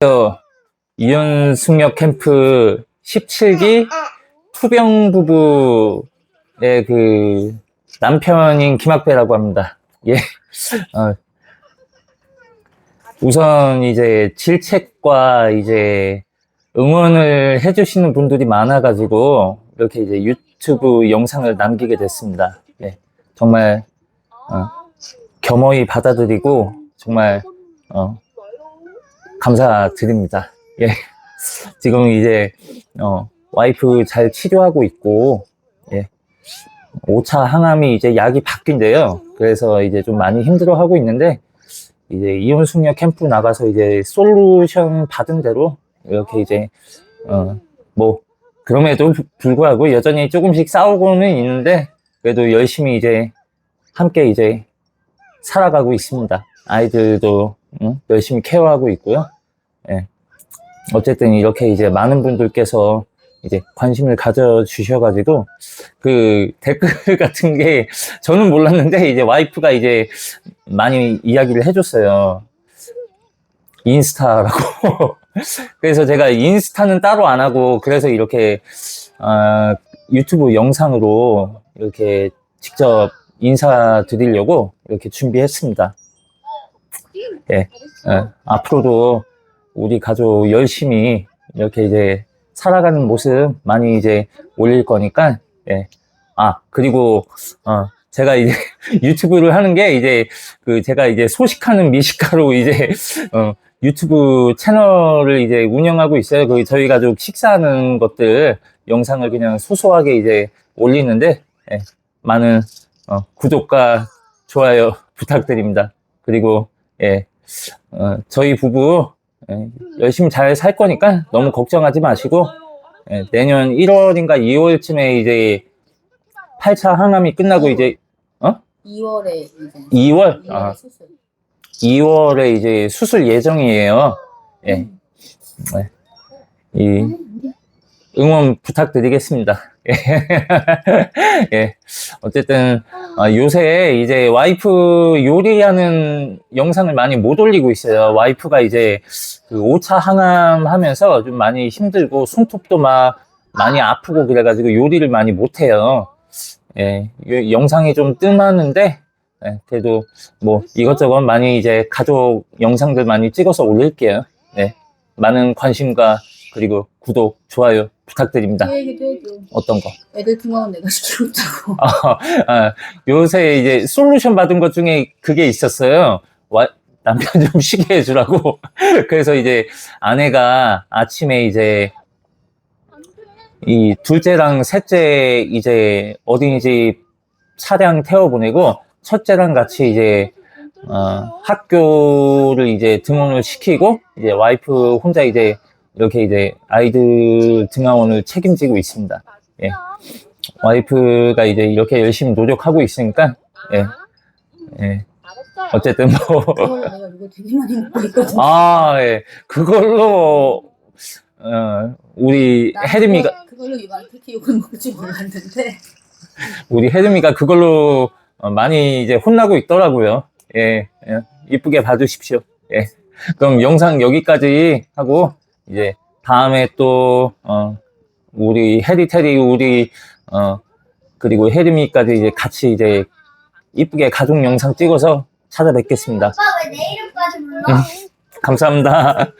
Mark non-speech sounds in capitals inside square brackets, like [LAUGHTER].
저 이윤 숙녀 캠프 17기 투병 부부의 그 남편인 김학배라고 합니다. 예. 어, 우선 이제 질책과 이제 응원을 해주시는 분들이 많아가지고 이렇게 이제 유튜브 영상을 남기게 됐습니다. 예. 정말 어, 겸허히 받아들이고 정말 어, 감사드립니다. 예. [LAUGHS] 지금 이제, 어, 와이프 잘 치료하고 있고, 예. 5차 항암이 이제 약이 바뀐대요. 그래서 이제 좀 많이 힘들어 하고 있는데, 이제 이혼 숙녀 캠프 나가서 이제 솔루션 받은 대로, 이렇게 이제, 어, 뭐, 그럼에도 불- 불구하고 여전히 조금씩 싸우고는 있는데, 그래도 열심히 이제, 함께 이제, 살아가고 있습니다. 아이들도 응? 열심히 케어하고 있고요. 예. 어쨌든 이렇게 이제 많은 분들께서 이제 관심을 가져 주셔가지고 그 댓글 [LAUGHS] 같은 게 저는 몰랐는데 이제 와이프가 이제 많이 이야기를 해줬어요. 인스타라고. [LAUGHS] 그래서 제가 인스타는 따로 안 하고 그래서 이렇게 아, 유튜브 영상으로 이렇게 직접 인사드리려고 이렇게 준비했습니다. 예, 예, 앞으로도 우리 가족 열심히 이렇게 이제 살아가는 모습 많이 이제 올릴 거니까, 예. 아, 그리고, 어, 제가 이제 [LAUGHS] 유튜브를 하는 게 이제 그 제가 이제 소식하는 미식가로 [LAUGHS] 이제, 어, 유튜브 채널을 이제 운영하고 있어요. 그 저희 가족 식사하는 것들 영상을 그냥 소소하게 이제 올리는데, 예. 많은 어, 구독과 좋아요 [LAUGHS] 부탁드립니다. 그리고 예, 어, 저희 부부 예, 열심히 잘 살 거니까 너무 걱정하지 마시고 예, 내년 1월인가 2월쯤에 이제 8차 항암이 끝나고 이제 2월에 이제. 2월? 2월에 아, 수술. 2월에 이제 수술 예정이에요. 예, 네. 이 응원 부탁드리겠습니다. [LAUGHS] 예. 예. 어쨌든, 아, 요새 이제 와이프 요리하는 영상을 많이 못 올리고 있어요. 와이프가 이제 그 5차 항암 하면서 좀 많이 힘들고 손톱도 막 많이 아프고 그래가지고 요리를 많이 못해요. 예. 요- 영상이 좀 뜸하는데, 예, 그래도 뭐 이것저것 많이 이제 가족 영상들 많이 찍어서 올릴게요. 네. 많은 관심과 그리고 구독, 좋아요 부탁드립니다. 그 얘기도 해줘. 어떤 거? 애들 등하원 내가 시키고 있다고. [LAUGHS] 아, 요새 이제 솔루션 받은 것 중에 그게 있었어요. 와, 남편 좀 [LAUGHS] 쉬게 해주라고. [LAUGHS] 그래서 이제 아내가 아침에 이제 이 둘째랑 셋째 이제 어린이집 차량 태워 보내고 첫째랑 같이 이제 어, 학교를 이제 등원을 시키고 이제 와이프 혼자 이제 이렇게 이제 아이들 등하원을 책임지고 있습니다. 예. 와이프가 이제 이렇게 열심히 노력하고 있으니까 예. 예. 어쨌든 뭐. 아, 예. 그걸로 어, 우리 나 혜림이가 그걸로 이만 그렇게 욕을 먹을 줄 몰랐는데. 우리 혜림이가 그걸로 어, 많이 이제 혼나고 있더라고요. 예. 예. 이쁘게 봐주십시오. 예. 그럼 영상 여기까지 하고 이제 다음에 또 어, 우리 해리 테리 우리 어 그리고 혜림이까지 이제 같이 이제 이쁘게 가족 영상 찍어서 찾아뵙겠습니다. 오빠 왜 내 이름까지 불러? 감사합니다.